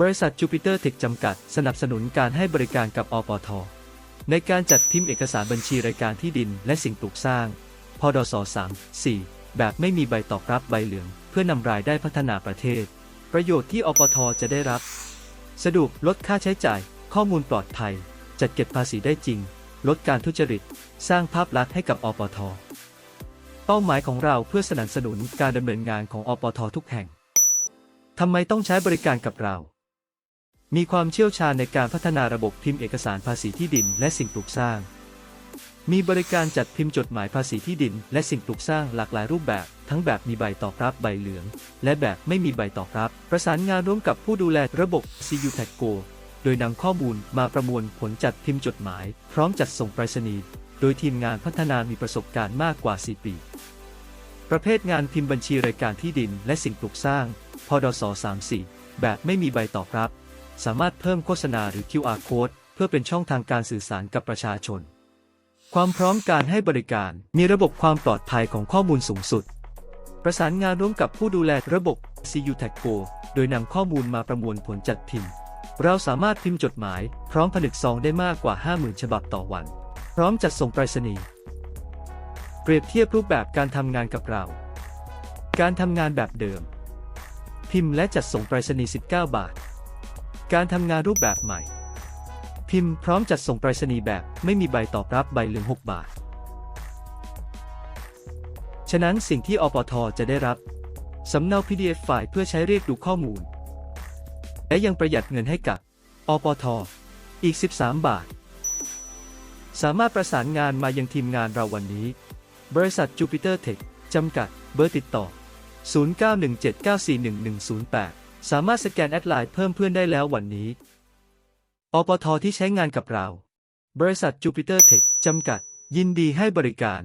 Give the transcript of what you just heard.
บริษัทจูปิเตอร์เทคจำกัด สนับสนุนการให้บริการกับอปท ในการจัดพิมพ์เอกสารบัญชีรายการที่ดินและสิ่งปลูกสร้าง พดส3 4 แบบไม่มีใบตอบรับใบเหลือง เพื่อนำรายได้พัฒนาประเทศ ประโยชน์ที่อปทจะได้รับ สะดวกลดค่าใช้จ่าย ข้อมูลปลอดภัย จัดเก็บภาษีได้จริง ลดการทุจริต สร้างภาพลักษณ์ให้กับอปท เป้าหมายของเราเพื่อสนับสนุนการดำเนินงานของอปททุกแห่งทำไมต้องใช้บริการกับเรา มีความเชี่ยวชาญในการพัฒนาระบบพิมพ์เอกสารภาษีที่ดินและสิ่งปลูกสร้าง มีบริการจัดพิมพ์จดหมายภาษีที่ดิน และสิ่งปลูกสร้างหลากหลายรูปแบบ ทั้งแบบมีใบตอบรับใบเหลือง และแบบไม่มีใบตอบรับ ประสานงานร่วมกับผู้ดูแลระบบ CU t a g Go โดยนำข้อมูลมาประมวลผลจัดพิมพ์จดหมาย พร้อมจัดส่งไปรษณีย์ โดยทีมงานพัฒนามีประสบการณ์มากกว่า 4 ปี ประเภทงานพิมพ์บัญชีรายการที่ดิน และสิ่งปลูกสร้าง พดส34แบบไม่มีใบตอบรับ สามารถเพิ่มโฆษณาหรือ QR code เพื่อเป็นช่องทางการสื่อสารกับประชาชน ความพร้อมการให้บริการมีระบบความปลอดภัยของข้อมูลสูงสุด ประสานงานร่วมกับผู้ดูแลระบบ CU t a g Go โดยนำข้อมูลมาประมวลผลจัดพิมพ์ เราสามารถพิมพ์จดหมายพร้อมผนึกซองได้มากกว่า 50,000 ฉบับต่อวัน พร้อมจัดส่งไปรษณีย์เปรียบเทียบรูปแบบการทำงานกับเรา การทำงานแบบเดิม พิมพ์และจัดส่งไปรษณีย์19 บาท การทำงานรูปแบบใหม่ พิมพ์พร้อมจัดส่งไปรษณีย์แบบไม่มีใบตอบรับใบเหลือง 6 บาท ฉะนั้นสิ่งที่อปทจะได้รับ สำเนา PDF ไฟล์เพื่อใช้เรียกดูข้อมูล และยังประหยัดเงินให้กับ อปท อีก 13 บาท สามารถประสานงานมายังทีมงานเราวันนี้ บริษัทจูปิเตอร์เทคจำกัด เบอร์ติดต่อ 0917941108 สามารถสแกนแอดไลน์เพิ่มเพื่อนได้แล้ววันนี้ อปทที่ใช้งานกับเรา บริษัทจูปิเตอร์เทคจำกัด ยินดีให้บริการ